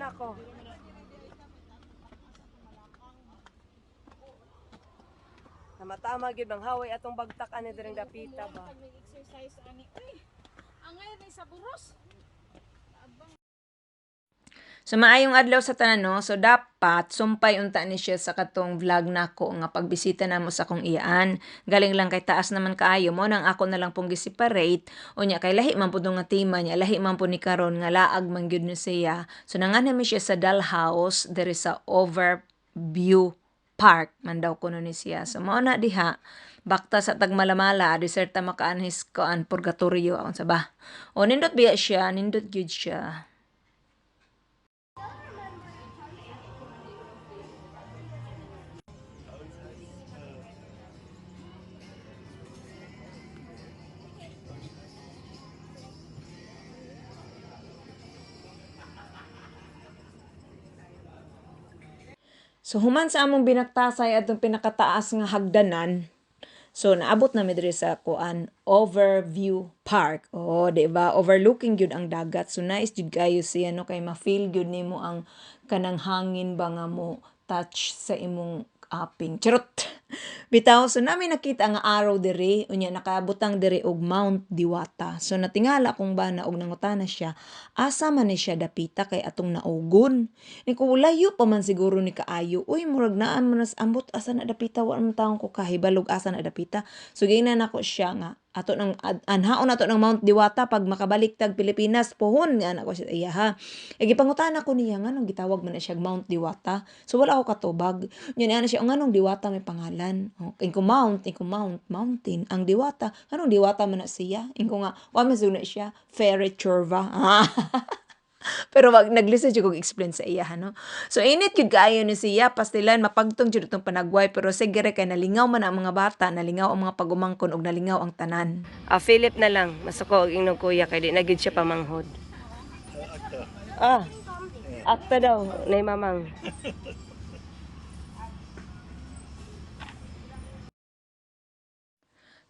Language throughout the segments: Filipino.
ako. Namatama gyud bang haway atong bagtak ani direng dapita ba. Pag nag-exercise ani, uy, ang ngayon ay sa buros. So maayong adlaw sa tanan no. So dapat sumpay unta ni siya sa katong vlog nako nga pagbisita namo sa akong iyaan. Galing lang kay taas naman kaayo mo nang ako na lang pong gi-separate. Unya kay lahi man pud nga tima niya, lahi man po ni karon nga laag man gyud ni siya. So nangana mi siya sa doll house there is a overview park man daw kuno ni siya. So mao na diha bakta sa tagmalamala deserta makaanhis ko an purgatorio aon sa ba. O nindot biya siya, nindot gyud siya. So human sa among binaktasay atong pinakataas nga hagdanan. So naabot na mi diri sa kuan Overview Park. Oh, di ba? Overlooking gyud ang dagat. So nice jud kayo siya no kay ma-feel gyud nimo ang kanang hangin ba nga mo touch sa imong aping. Charot. Bitaw so nami nakita nga araw diri unya nakabutang diri og Mount Diwata. So natingala kung ba na og nangutana siya asa man ni siya dapita kay atong naugon. Ni ko layo pa man siguro ni kaayo. Uy murag naan man ambot asa na dapita wa man taong ko kahibalog asa na dapita. So gina nako siya nga ato ad- anhaon nato ng Mount Diwata pag makabalik tag Pilipinas pohon nga nako siya iya ha. E gipangutana ko niya nga nung gitawag man na siya Mount Diwata. So wala ako katubag. Nya na siya nga nung Diwata may pangalan. Oh, ingko Mount, ingko Mount, mountain. Ang Diwata, anong Diwata man na siya? Ingko nga wa man siya Ferret Chorva. Ah. Pero wag naglisten jud kog explain sa iya no. So init gyud kaayo ni siya pastilan mapagtong jud itong panagway pero sige ra kay nalingaw man ang mga bata, nalingaw ang mga pagumangkon ug nalingaw ang tanan. Ah, Philip na lang. Masuko og ingnog kuya kay di na gyud siya pamanghod. Ah. Akta daw, nay mamang.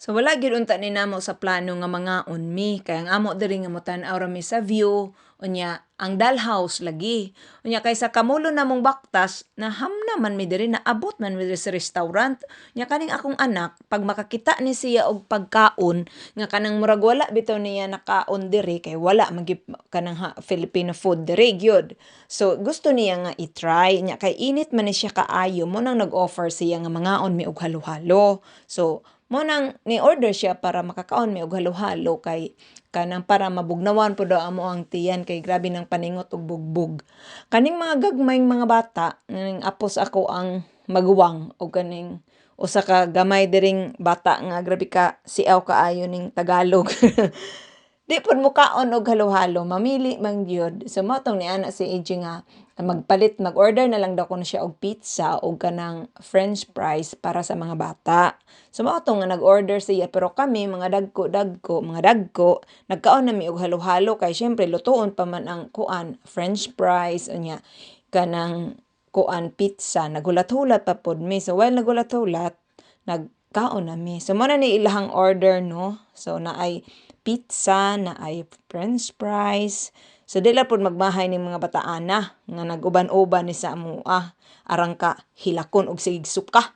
So wala gyud unta ni namo sa plano nga mga unmi kay ang amo diri nga motan-aw mi sa view unya ang dollhouse lagi. Unya kay sa kamulo namong baktas na hamna man mi diri naabot man mi diri sa restaurant. Unya kaning akong anak pag makakita ni siya og pagkaon nga kanang murag wala bitaw niya nakaon diri kay wala magip kanang ha, Filipino food diri gyud. So gusto niya nga i-try nya kay init man ni siya kaayo mo nang nag-offer siya nga mangaon mi og halo-halo. So mo nang ni-order siya para makakaon mi og halo-halo kay kanang para mabugnawan po daw amo ang tiyan kay grabe ng paningot ug bugbog. Kaning mga gagmayng mga bata, ning apos ako ang maguwang o kaning usa ka gamay diring bata nga grabe ka siaw kaayo ning Tagalog. Di pud mukaon og halo-halo, mamili man gyud. So mo ni ana si AJ nga magpalit mag-order na lang daw ko na siya og pizza o kanang french fries para sa mga bata. So mao nga nag-order siya pero kami mga dagko dagko mga dagko nagkaon na mi og halo-halo kay syempre lutuon pa man ang kuan french fries unya kanang kuan pizza nagulat-hulat pa pod mi. So while nagulat-hulat nagkaon na mi. So mo na ni ilahang order no. So na ay pizza, na ay french fries. So dila pod magmahay ning mga bataana nga nag-uban-uban ni sa amoa arang ka hilakon og sigig suka.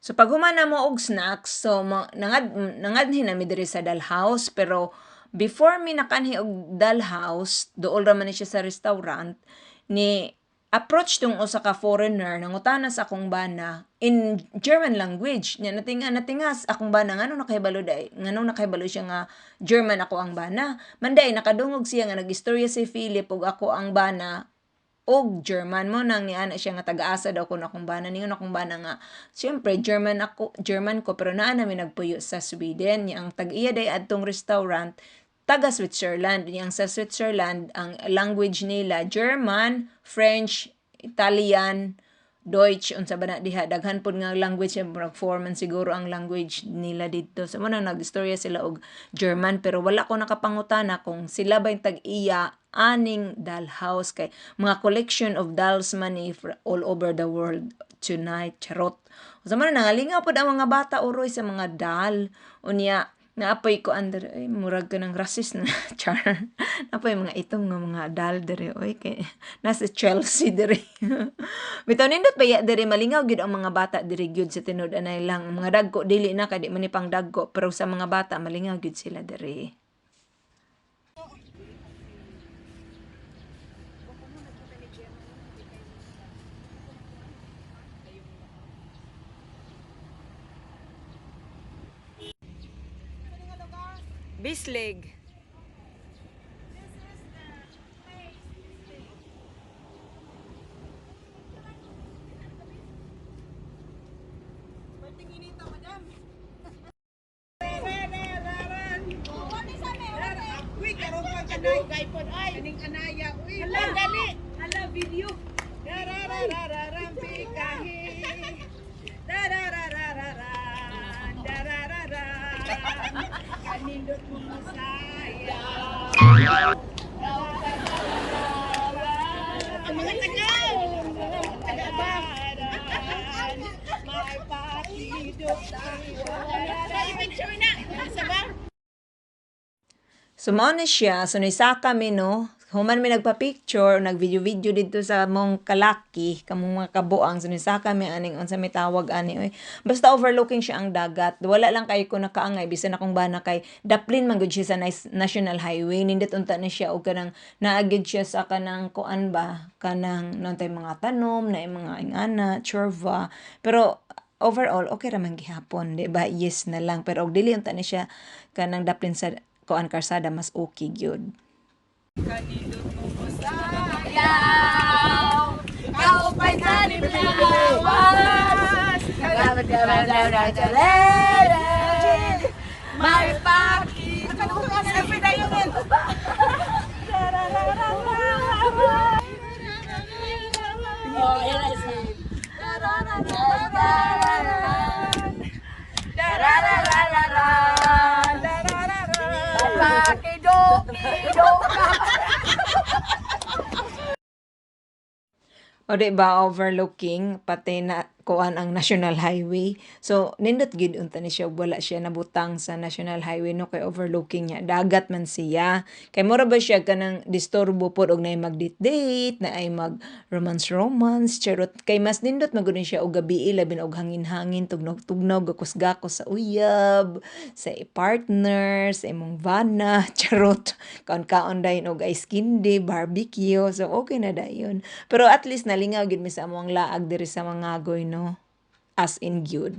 So pag humana mo og snacks, so nangad nangadhi na diri sa house pero before mi nakanhi og house, dool ra man ni siya sa restaurant ni approach tong usa ka foreigner nangutana sa akong bana in German language. Nya natinga natingas akong bana ngano nakahibalo day ngano nakahibalo siya nga German ako ang bana? Manday nakadungog siya nga nagistorya si Philip ug ako ang bana og German. Mo nang ni ana siya nga taga-asa daw kun akong bana. Ningon akong bana nga syempre German ako German ko pero naa namin nagpuyo sa Sweden. Nya ang tag-iya day adtong restaurant taga Switzerland. Yang sa Switzerland, ang language nila German, French, Italian, Deutsch, unsa ba na diha daghan pud nga language yung forman siguro ang language nila dito. So mo nang nagistorya sila og German pero wala ko nakapangutana kung sila ba yung tag-iya aning dollhouse kay mga collection of dolls man all over the world tonight charot. Sa man nangalinga pud ang mga bata uroy sa mga doll unya Naapoy ko under, ay, murag ka ng racist na, char. Naapoy mga itong nga mga dal dere, oy, kay, nasa Chelsea dere. Bitaw nindot ba ya dere, malingaw gid ang mga bata dere gyud sa tinud anay lang. Ang mga dagko, dili na, kadi man ni pang dagko, pero sa mga bata, malingaw gid sila dere. Karon pa kanay gaypon ay. Kaning anaya uy. Dali. Hala video. Darararararam pikahi. Kanindot mo masaya. Na. Siya. So, naisaka mi, no? Human mi nagpa-picture, nag-video-video dito sa mong kalaki, kamong mga kabuang. So, naisaka mi aning, unsa may tawag ani. Oy. Basta overlooking siya ang dagat. Wala lang kayo ko nakaangay, bisan akong bana kay Daplin man gud siya sa National Highway. Nindot unta na siya, o kanang naagid siya sa kanang kuan ba, kanang nontay mga tanom, na mga ingana, chorva. Pero, overall, okay raman gihapon, di ba? Yes na lang. Pero, og dili unta na siya kanang Daplin sa kuan karsada mas okay gyud. Kaupay sa lilawas May paki Sabi na yun yun Oh, yan ay si Paki-doki-doka O di ba overlooking pati na kuan ang National Highway. So nindot gid unta ni siya wala siya nabutang sa National Highway no kay overlooking niya. Dagat man siya. Kay mura ba siya kanang disturbo pod og nay mag date na ay mag romance romance charot kay mas nindot magud ni siya og gabi labi og hangin-hangin tugnog-tugnog gakos-gakos sa uyab sa partner sa imong vana charot kaon-kaon dayon og ice candy barbecue so okay na dayon pero at least nalingaw gid mi sa among laag diri sa mga goy no as in gyud